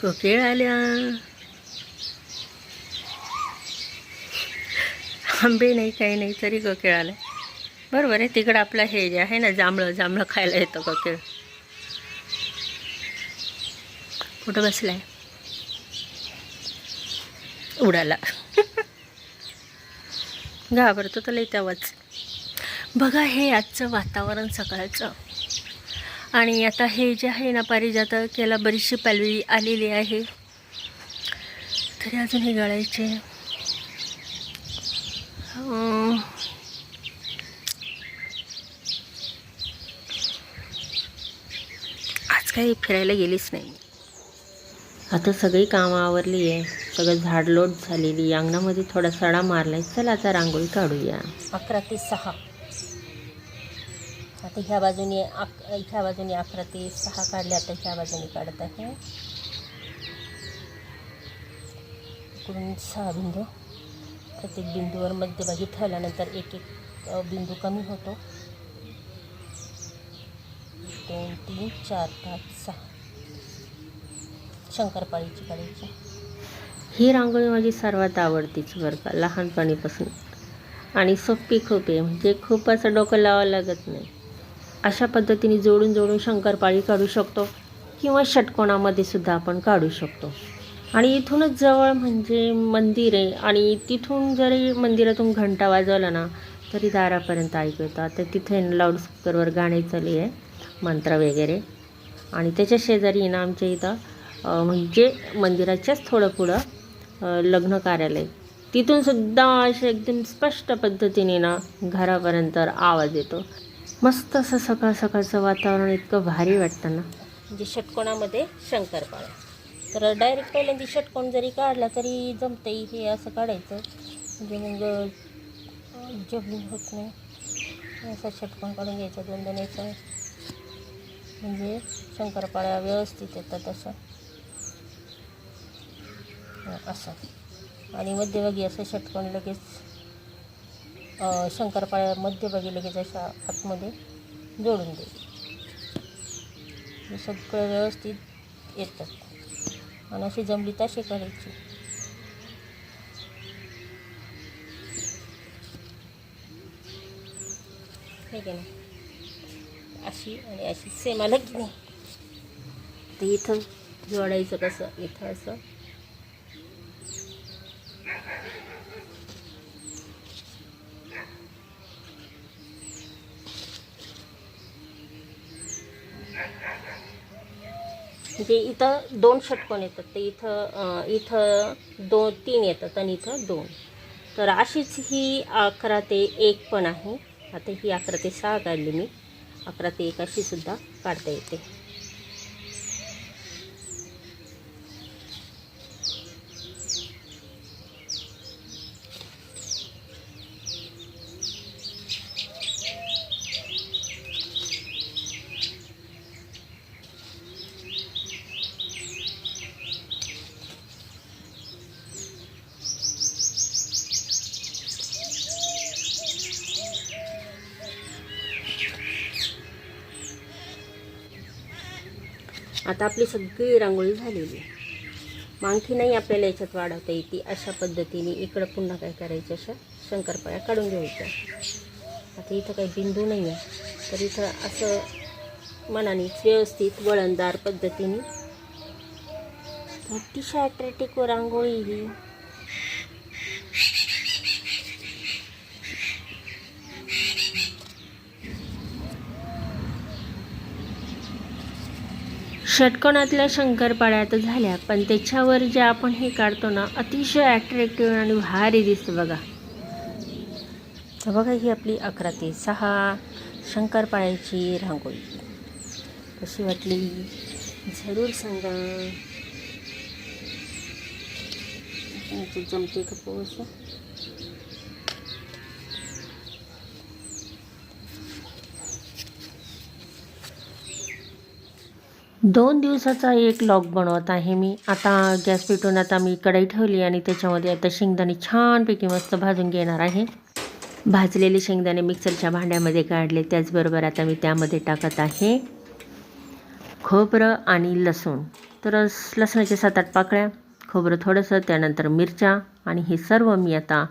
कोकिळ आल्या. आंबे नाही काही नाही तरी कोकिळ आल्या बरोबर आहे तिकडं आपलं हे जे आहे ना जांभळं जांभळं खायला येतं कोकिळ. कुठं बसलाय? उडाला. घाबरतो तर लई तेव्हाच. बघा हे आजचं वातावरण सकाळचं. आणि आता हे जे आहे ना पारिजातक याला बरीचशी पालवी आलेली आहे. तरी अजून हे गळायचे. आज काही फिरायला गेलीच नाही. आता सगळी कामं आवरली आहे. सगळं झाडलोट झालेली अंगणामध्ये थोडा सडा मारलाय. चला आता रांगोळी काढूया. अकरा ते सहा. आता ह्या बाजूने अक ह्या बाजूने अकरा ते सहा काढले आता ह्या बाजूने काढत आहे. इकडून सहा बिंदू. प्रत्येक बिंदूवर मध्यभागी ठेवल्यानंतर एक एक बिंदू कमी होतो. दोन तीन चार पाच सहा. शंकरपाळीची काढायची. ही रांगोळी माझी सर्वात आवडतीच बरं का लहानपणीपासून. आणि सोपी खूप आहे म्हणजे खूप असं डोकं लावावं लागत नाही. अशा पद्धतीने जोडून जोडून शंकरपाळी काढू शकतो किंवा षटकोणामध्ये सुद्धा आपण काढू शकतो. आणि इथूनच जवळ म्हणजे मंदिर आहे आणि तिथून जरी मंदिरातून घंटा वाजवला ना तरी दारापर्यंत ऐकू येतं. तर तिथे लाऊडस्पीकरवर गाणे चालू आहे मंत्र वगैरे. आणि त्याच्या शेजारी ना आमच्या इथं म्हणजे मंदिराच्याच थोडं पुढं लग्न कार्यालय. तिथून सुद्धा असे एकदम स्पष्ट पद्धतीने ना घरापर्यंत आवाज येतो. मस्त असं सकाळ सकाळचं वातावरण इतकं भारी वाटतं ना. म्हणजे षटकोणामध्ये शंकरपाळ्या तर डायरेक्ट पहिल्यांदा षटकोण जरी काढला तरी जमतंय हे असं काढायचं. म्हणजे मग जबलिंग होत नाही. असं षटकोण काढून घ्यायचं दोन दोन म्हणजे शंकरपाळ्या व्यवस्थित येतात असं असं. आणि मध्यभागी असं षटकोण लगेच शंकरपाळ्या मध्यभागी लगेच अशा आतमध्ये जोडून दे सगळं व्यवस्थित येतात आणि अशी जमली तशी करायची. हे की नाही अशी आणि अशी. सेम आलं की नाही ते इथं जोडायचं कसं? इथं असं. जे इथं दोन षटकोन येतात. ते इथं इथं दोन तीन येतात आणि इथं दोन. तर अशीच ही अकरा ते एक पण आहे. आता ही अकरा ते सहा काढली मी. अकरा ते एक अशीसुद्धा काढता येते. आता आपली सगळी रांगोळी झालेली आहे. मग नाही आपल्याला याच्यात वाढवता येते अशा पद्धतीने इकडं पुन्हा काय करायचं अशा शंकरपाळ्या काढून घ्यायच्या. आता इथं काही बिंदू नाही आहे तर इथं असं मनानेच व्यवस्थित वळणदार पद्धतीने. अतिशय अट्रॅक्टिव्ह रांगोळी ही. षटकोणातल्या शंकरपाळ्या तर झाल्या पण त्याच्यावर जे आपण हे काढतो ना अतिशय ॲट्रॅक्टिव्ह आणि भारी दिसतं बघा. तर बघा ही आपली अकरा ते सहा शंकरपाळ्याची रांगोळी. कशी वाटली? जरूर सांगा. तुमची जमते का पोहोच दोन दिवसाचा एक लॉग बनवत आहे मी. आता गॅस पेटून आता मी कढई ठेवली आणि त्याच्यामध्ये आता शेंगदाणे छानपैकी मस्त भाजून घेणार आहे. भाजलेले शेंगदाणे मिक्सरच्या भांड्यामध्ये काढले. त्याचबरोबर आता मी त्यामध्ये टाकत आहे खोबरं आणि लसूण. तर लसणाच्या सात आठ पाकळ्या खोबरं थोडंसं त्यानंतर मिरच्या आणि हे सर्व मी आता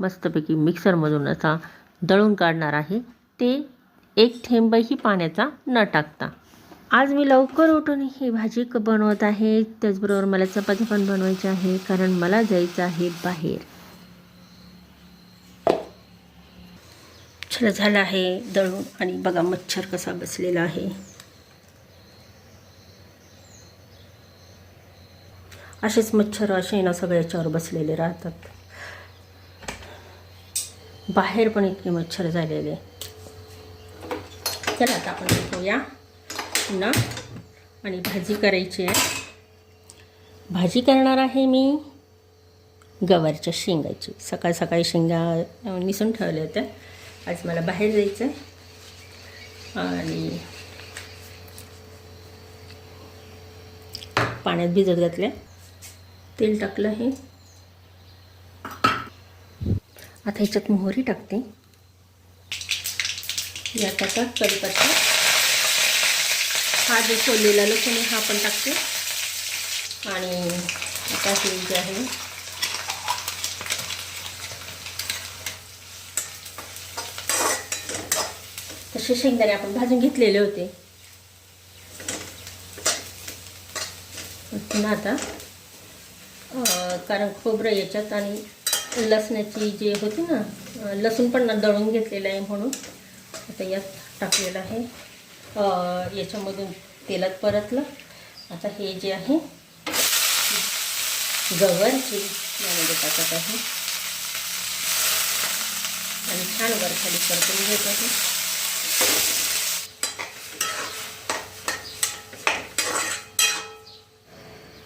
मस्तपैकी मिक्सरमधून असा दळून काढणार आहे. ते एक थेंबही पाण्याचा न टाकता. आज मी लवकर उठून ही भाजी क बनवत आहे. त्याचबरोबर मला चपाती पण बनवायची आहे कारण मला जायचं आहे बाहेर. छान झालं आहे दळून. आणि बघा मच्छर कसा बसलेला आहे. असेच मच्छर असे ना सगळ्याच्यावर बसलेले राहतात. बाहेर पण इतके मच्छर झालेले. चला आता आपण बघूया. पुन्हा आणि भाजी करायची आहे. भाजी करणार आहे मी गवारच्या शेंगाची. सकाळ सकाळी शेंगा निसून ठेवल्या होत्या. आज मला बाहेर जायचं आहे आणि पाण्यात भिजत घातल्या. तेल टाकलं आहे. आता ह्याच्यात मोहरी टाकते. यात आता कढीपत्ता हा जो सोललेला लसूण आहे हा पण टाकते. आणि आता हे जे आहे तसे शेंगदाणे आपण भाजून घेतलेले होते. पुन्हा आता कारण खोबरं याच्यात आणि लसणाची जे होती ना लसूण पण दळून घेतलेलं आहे म्हणून आता यात टाकलेलं आहे. याच्यामधून तेलात परतलं. आता हे जे आहे गवरची यामध्ये टाकत आहे. आणि छान वर खाली परतून घेत आहे.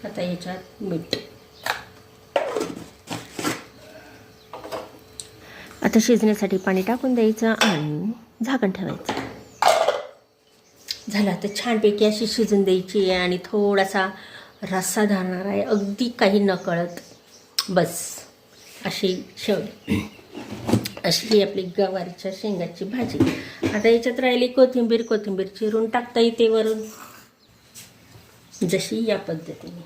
आता याच्यात मीठ. आता शिजण्यासाठी पाणी टाकून द्यायचं आणि झाकण ठेवायचं. झाला. तर छानपैकी अशी शिजून द्यायची आहे आणि थोडासा रस्सा धरणार आहे. अगदी काही न कळत बस. अशी शेवटी अशी ही आपली गवारीच्या शेंगाची भाजी. आता याच्यात राहिली कोथिंबीर. कोथिंबीर चिरून टाकता येते वरून. जशी या पद्धतीने.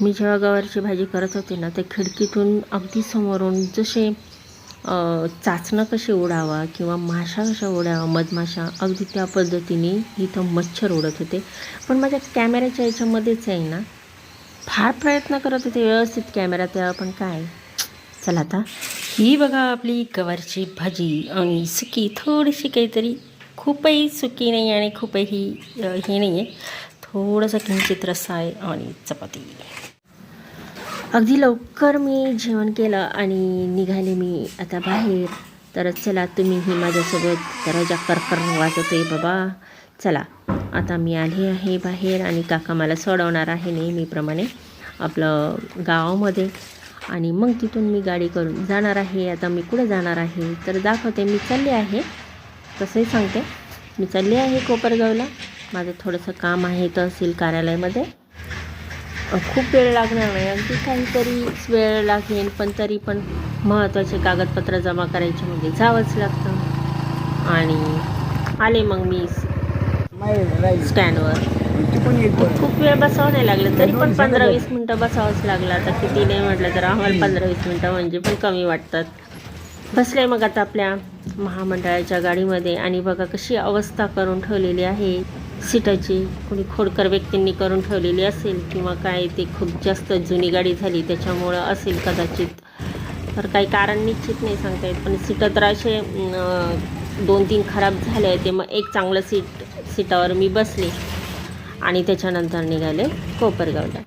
मी जेव्हा गवारीची भाजी करत होते ना त्या खिडकीतून अगदी समोरून जसे चाचणं कशी ओढावा किंवा माशा कशा ओढावा मधमाशा? अगदी त्या पद्धतीने इथं मच्छर ओढत होते. पण माझ्या कॅमेऱ्याच्या याच्यामध्येच आहे ना फार प्रयत्न करत होते व्यवस्थित कॅमेरा त्या पण काय? चला आता. ही बघा आपली गवारची भाजी आणि सुकी थोडीशी काहीतरी खूपही सुकी नाही आणि खूपही हे नाही आहे थोडंसं किंचित रस्सा आहे आणि चपाती. अगदी लवकर मी जेवण केलं आणि निघाले मी आता बाहेर. तर चला तुम्हीही माझ्यासोबत दरवाजा करकर वाजवतोय बाबा. चला आता मी आले आहे बाहेर आणि काका मला सोडवणार आहे नेहमीप्रमाणे आपलं गावामध्ये. आणि मग तिथून मी गाडी करून जाणार आहे. आता मी कुठं जाणार आहे? तर दाखवते मी चालले आहे. तसंही सांगते. मी चालले आहे कोपरगावला. माझं थोडंसं काम आहे तहसील कार्यालयामध्ये. खूप वेळ लागणार नाही. अगदी काहीतरी वेळ लागेल पण तरी पण महत्त्वाचे कागदपत्र जमा करायचे म्हणजे जावंच लागतं. आणि आले मग मी स्टँडवर. खूप वेळ बसावं नाही लागलं तरी पण पंधरा वीस मिनटं बसावंच लागलं. आता किती नाही म्हटलं तर आम्हाला पंधरा वीस मिनटं म्हणजे पण कमी वाटतात. बसले मग आता आपल्या महामंडळाच्या गाडीमध्ये. आणि बघा कशी अवस्था करून ठेवलेली आहे. सीटाची कोणी खोडकर व्यक्तींनी करून ठेवलेली असेल किंवा काय ते खूप जास्त जुनी गाडी झाली त्याच्यामुळं असेल कदाचित. तर काही कारण निश्चित नाही सांगता येत पण सीटं तर असे दोन तीन खराब झाले ते मग एक चांगलं सीट सीटावर मी बसले आणि त्याच्यानंतर निघाले कोपरगावला.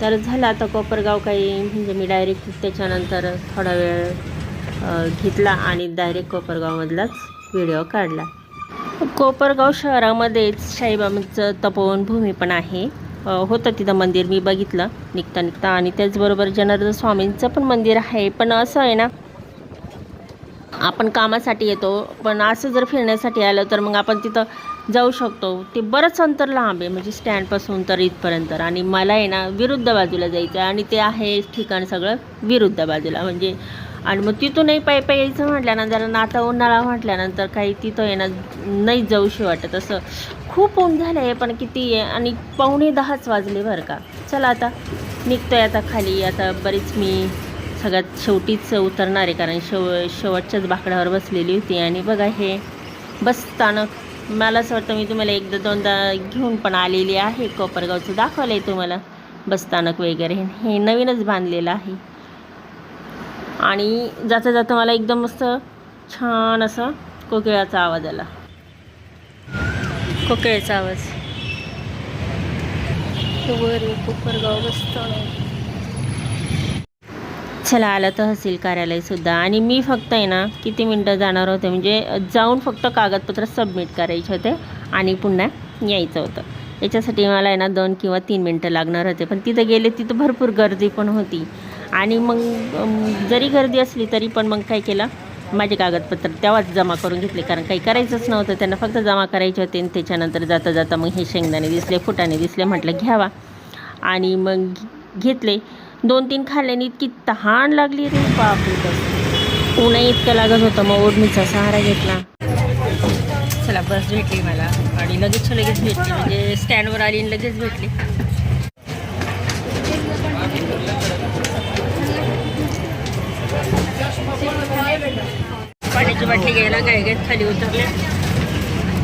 तर झालं आता कोपरगाव काही म्हणजे मी डायरेक्ट त्याच्यानंतर थोडा वेळ घेतला आणि डायरेक्ट कोपरगावमधलाच व्हिडिओ काढला. कोपरगाव शहरामध्येच साईबाबांचं तपोवनभूमी पण आहे. होतं तिथं मंदिर मी बघितलं निघता निघता आणि त्याचबरोबर जनार्दन स्वामींचं पण मंदिर आहे. पण असं आहे ना आपण कामासाठी येतो पण असं जर फिरण्यासाठी आलं तर मग आपण तिथं जाऊ शकतो. ते बरंच अंतर लांब आहे म्हणजे स्टँडपासून तर इथपर्यंत. आणि मला आहे ना विरुद्ध बाजूला जायचं आहे आणि ते आहे ठिकाण सगळं विरुद्ध बाजूला. म्हणजे आणि मग तिथूनही पायी पायी यायचं म्हटल्यानंतर ना आता उन्हाळा म्हटल्यानंतर काही तिथं येणं नाही जाऊशी वाटत. असं खूप ऊन झालं आहे पण किती आहे? आणि पावणे दहाच वाजले बरं का. चला आता निघतोय आता खाली. आता बरीच मी सगळ्यात शेवटीच उतरणार आहे कारण शेव शेवटच्याच बाकड्यावर बसलेली होती. आणि बघा हे बस स्थानक मला असं वाटतं मी तुम्हाला एकदा दोनदा घेऊन पण आलेली आहे. कोपरगावचं दाखवलं आहे तुम्हाला बस स्थानक वगैरे. हे नवीनच बांधलेलं आहे. आणि जाता जाता मला एकदम मस्त छान असं कोकिळाचा आवाज आला. कोकिळाचा आवाज. वर कोपरगाव चला आलं तहसील कार्यालयसुद्धा आणि मी फक्त आहे ना किती मिनटं जाणार होते म्हणजे जाऊन फक्त कागदपत्र सबमिट करायचे होते आणि पुन्हा यायचं होतं. याच्यासाठी मला आहे ना दोन किंवा तीन मिनटं लागणार होते. पण तिथं गेले तिथं भरपूर गर्दी पण होती. आणि मग जरी गर्दी असली तरी पण मग काय केलं? माझे कागदपत्र तेव्हाच जमा करून घेतले. कारण काही करायचंच नव्हतं. त्यांना फक्त जमा करायचे होते आणि त्याच्यानंतर जाता जाता मग हे शेंगदाणे दिसले फुटाणे दिसले म्हटलं घ्यावा. आणि मग घेतले. दोन तीन खाल्ल्याने इतकी तहान लागली रे बापरे बस ऊनही इतकं लागत होतं. मग ओढणीचा सहारा घेतला. चला बस भेटली मला. आणि लगेच लगेच भेटली. म्हणजे स्टँडवर आली आणि लगेच भेटली. पाण्याची बाटली घ्यायला काय खाली उतरले.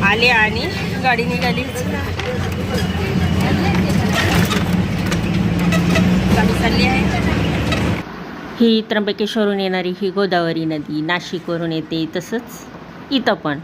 आले आणि गाडी निघाली. गाडी चालली आहे. ही त्र्यंबकेश्वरून येणारी ही गोदावरी नदी. नाशिकवरून येते तसंच इथं पण.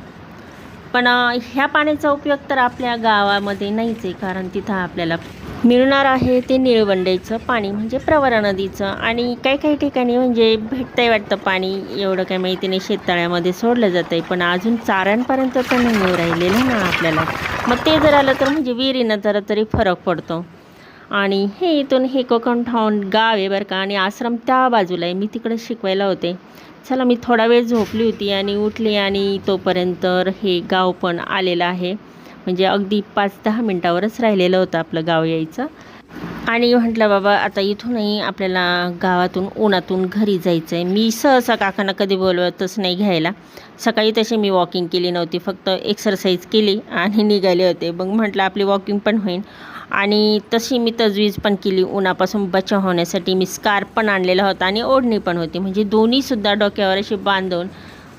पण ह्या पाण्याचा उपयोग तर आपल्या गावामध्ये नाहीच आहे कारण तिथं आपल्याला मिळणार आहे ते निळवंडेचं पाणी म्हणजे प्रवरा नदीचं. आणि काही काही ठिकाणी म्हणजे भेटतंय वाटतं पाणी एवढं काही माहिती नाही शेततळ्यामध्ये सोडलं जातं आहे पण अजून चाऱ्यांपर्यंत तर नाही राहिलेलं ना आपल्याला. मग ते जर आलं तर म्हणजे विहिरीनं जरा तरी फरक पडतो. आणि हे इथून हे कोकण ठाऊन गाव आहे बरं का आणि आश्रम त्या बाजूला आहे. मी तिकडे शिकवायला होते. चला मी थोडा वेळ झोपली होती आणि उठली आणि तोपर्यंत हे गाव पण आलेलं आहे. म्हणजे अगदी पाच दहा मिनटावरच राहिलेलं होतं आपलं गाव यायचं. आणि म्हटलं बाबा आता इथूनही आपल्याला गावातून उन्हातून घरी जायचं आहे मी सहसा काकांना कधी बोलवतच नाही घ्यायला. सकाळी तशी मी वॉकिंग केली नव्हती फक्त एक्सरसाइज केली आणि निघाले होते. मग म्हटलं आपली वॉकिंग पण होईल आणि तशी मी तजवीज पण केली. उन्हापासून बचाव होण्यासाठी मी स्कार्फ पण आणलेला होता आणि ओढणी पण होती. म्हणजे दोन्हीसुद्धा डोक्यावर अशी बांधून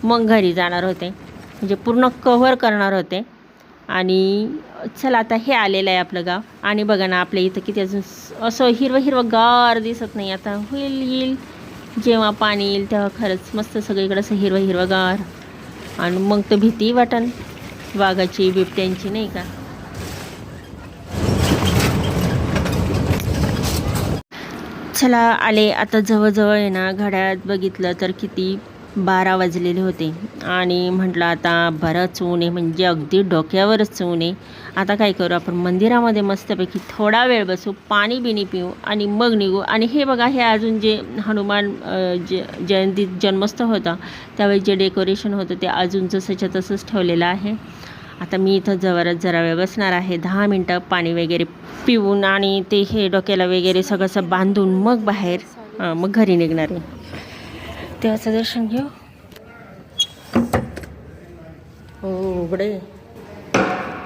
मग घरी जाणार होते. म्हणजे पूर्ण कव्हर करणार होते. आणि चला आता हे आलेलं आहे आपलं गाव. आणि बघा ना आपल्या इथं किती अजून असं हिरवं हिरवं गार दिसत नाही. आता होईल येईल. जेव्हा पाणी येईल तेव्हा खरंच मस्त सगळीकडं असं हिरवं हिरवं गार. आणि मग तर भीती वाटण. वाघाची बिबट्यांची नाही का? चला आले आता जवळजवळ आहे ना घड्याळात बघितलं तर किती बारा वाजलेले होते. आणि म्हटलं आता बरंच ऊन आहे म्हणजे अगदी डोक्यावरच ऊन आहे. आता काय करू आपण मंदिरामध्ये मस्तपैकी थोडा वेळ बसू पाणी बिणी पिऊ आणि मग निघू. आणि हे बघा हे अजून जे हनुमान ज जे जयंती जन्मोत्सव होता त्यावेळी जे डेकोरेशन होतं ते अजून जसंच्या तसंच ठेवलेलं आहे. आता मी इथं जवळच जरा वेळ बसणार आहे. दहा मिनटं पाणी वगैरे पिऊन आणि ते हे डोक्याला वगैरे सगळंसं बांधून मग बाहेर मग घरी निघणार आहे. देवाचं दर्शन घेऊ. हो उघडे.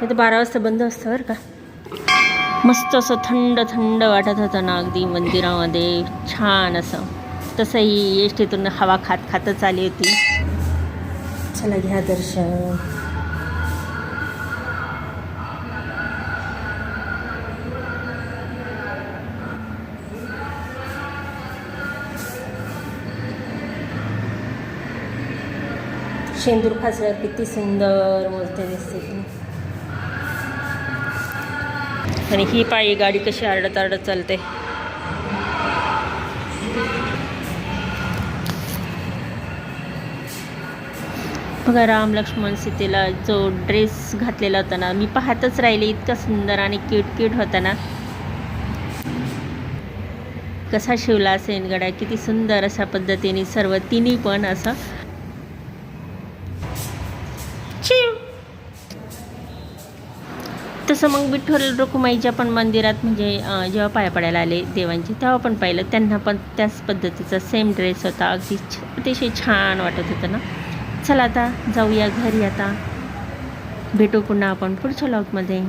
हे तर बारा वाजता बंद असतं बरं का. मस्त असं थंड थंड वाटत होतं ना अगदी मंदिरामध्ये. छान असं. तसंही एस टीतून हवा खात खातच आली होती. चला घ्या दर्शन. शेंदूर फासल्यावर किती सुंदर मूर्ती दिसते ती. आणि ही पायी गाडी कशी आरडत आरडत चालते. बघा राम लक्ष्मण सीतेला जो ड्रेस घातलेला होता ना मी पाहतच राहिले इतका सुंदर आणि क्यूट क्यूट होता ना. कसा शिवला असेल गड्या किती सुंदर अशा पद्धतीने सर्व तिन्ही पण असं तसं मग विठ्ठल रुकुमाईच्या पण मंदिरात म्हणजे जेव्हा पाया पडायला आले देवांचे तेव्हा पण पाहिलं. त्यांना पण त्याच पद्धतीचा सेम ड्रेस होता. अगदी छ अतिशय छान वाटत होतं ना. चला आता जाऊया घरी आता. भेटू पुन्हा आपण पुढच्या लॉगमध्ये